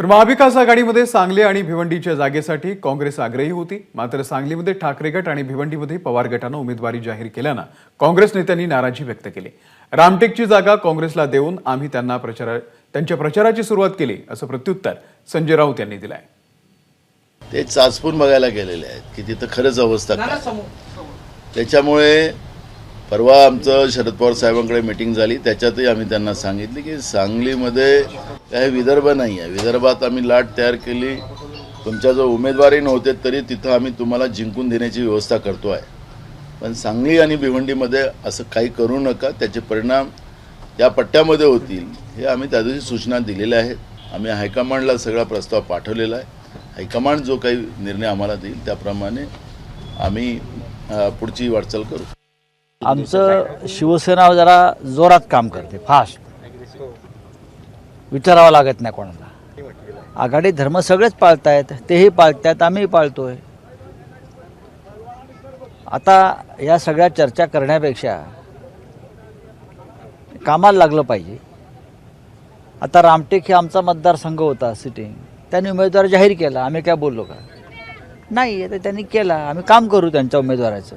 तर महाविकास आघाडीमध्ये सांगली आणि भिवंडीच्या जागेसाठी काँग्रेस आग्रही होती. मात्र सांगलीमध्ये ठाकरे गट आणि भिवंडीमध्ये पवार गटानं उमेदवारी जाहीर केल्यानं काँग्रेस नेत्यांनी नाराजी व्यक्त केली. रामटेकची जागा काँग्रेसला देऊन आम्ही त्यांना प्रचार त्यांच्या प्रचाराची सुरुवात केली असं प्रत्युत्तर संजय राऊत यांनी दिलंय. ते चाचपून बघायला गेलेले आहेत की तिथं खरंच अवस्था त्याच्यामुळे परवा आमचं शरद पवार साहेबांकडे मिटिंग झाली. त्याच्यातही आम्ही त्यांना सांगितले की सांगलीमध्ये काही विदर्भ नाही आहे विदर्भात आम्ही लाट तयार केली. तुमच्या जो उमेदवारी नव्हते तरी तिथं आम्ही तुम्हाला जिंकून देण्याची व्यवस्था करतो आहे पण सांगली आणि भिवंडीमध्ये असं काही करू नका. त्याचे परिणाम या पट्ट्यामध्ये होतील हे आम्ही त्या दिवशी सूचना दिलेल्या आहेत. आम्ही हायकमांडला सगळा प्रस्ताव पाठवलेला आहे. हायकमांड जो काही निर्णय आम्हाला देईल त्याप्रमाणे आम्ही पुढची वाटचाल करू. आमचं शिवसेना जरा जोरात काम करते फास्ट. विचारावं लागत नाही कोणाला. आघाडी धर्म सगळेच पाळतायत तेही पाळतायत आम्ही पाळतोय. आता या सगळ्या चर्चा करण्यापेक्षा कामाला लागलं पाहिजे. आता रामटेक हे आमचा मतदारसंघ होता सिटिंग त्यांनी उमेदवार जाहीर केला आम्ही काय बोललो का? नाही आता त्यांनी केला आम्ही काम करू त्यांच्या उमेदवाराचं.